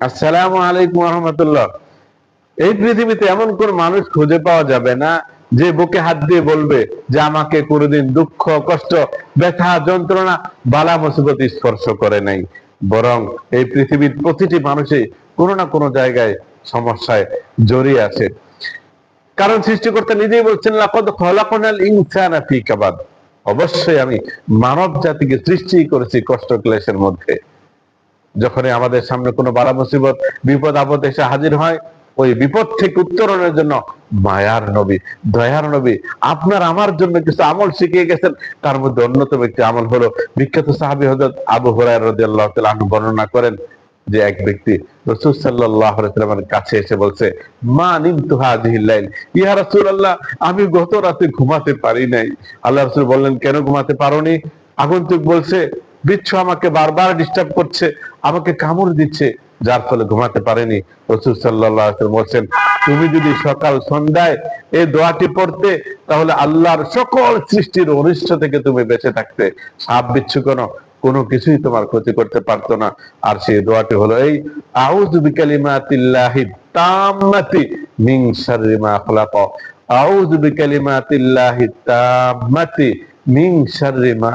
আসসালামু আলাইকুম রহমতুল্লাহ এই পৃথিবীতে এমন কোন মানুষ খুঁজে পাওয়া যাবে না যে বুকে হাত দিয়ে বলবে যে আমাকে কোনোদিন দুঃখ, কষ্ট, ব্যথা, যন্ত্রণা, বালা, মুসিবত স্পর্শ করে নাই। বরং এই পৃথিবীর প্রতিটি মানুষই কোনো না কোনো জায়গায় সমস্যায় জড়িয়ে আছে। কারণ সৃষ্টিকর্তা নিজেই বলছেন, লাকদ খলাকনাল ইনসানা ফি অবশ্যই আমি মানব জাতিকে সৃষ্টি করেছি কষ্ট ক্লেশের মধ্যে। যখনই আমাদের সামনে কোনো বালা মুসিবত, বিপদ, আপদ এসে হাজির হয়, ওই বিপদ থেকে উত্তরণের জন্য মায়ার নবী, দয়ার নবী, আপনার আমার জন্য কিছু আমল শিখিয়ে গেছেন। তার মধ্যে অন্যতম একটি আমল হলো বিখ্যাত সাহাবী হযরত আবু হুরায়রা রাদিয়াল্লাহু তাআলা বর্ণনা করেন যে এক ব্যক্তি রাসূল ওয়াসাল্লামের কাছে এসে বলছে, মা নিমতু হাযিহিল লাইল? ইয়া রাসূলুল্লাহ, আমি গত রাতে ঘুমাতে পারি নাই। আল্লাহ রাসূল বললেন, কেন ঘুমাতে পারোনি? আগন্তুক বলছে বিচ্ছু আমাকে বারবার ডিস্টার্ব করছে, আমাকে কামড় দিচ্ছে, যার ফলে ঘুমাতে পারেনি। রসুল সাল্লাহ বলছেন, তুমি যদি সকাল সন্ধ্যায় এই দোয়াটি পড়তে, তাহলে আল্লাহর সকল সৃষ্টির অনিষ্ট থেকে তুমি বেঁচে থাকতে। সাপ বিচ্ছু কেন, কোনো কিছুই তোমার ক্ষতি করতে পারতো না। আর সেই দোয়াটি হলো এই, আউযু বিকালিমাতিল্লাহি তাম্মাতি মিন শাররি মা আউযু বিকালিমাতিল্লাহি তাম্মাতি মিন মা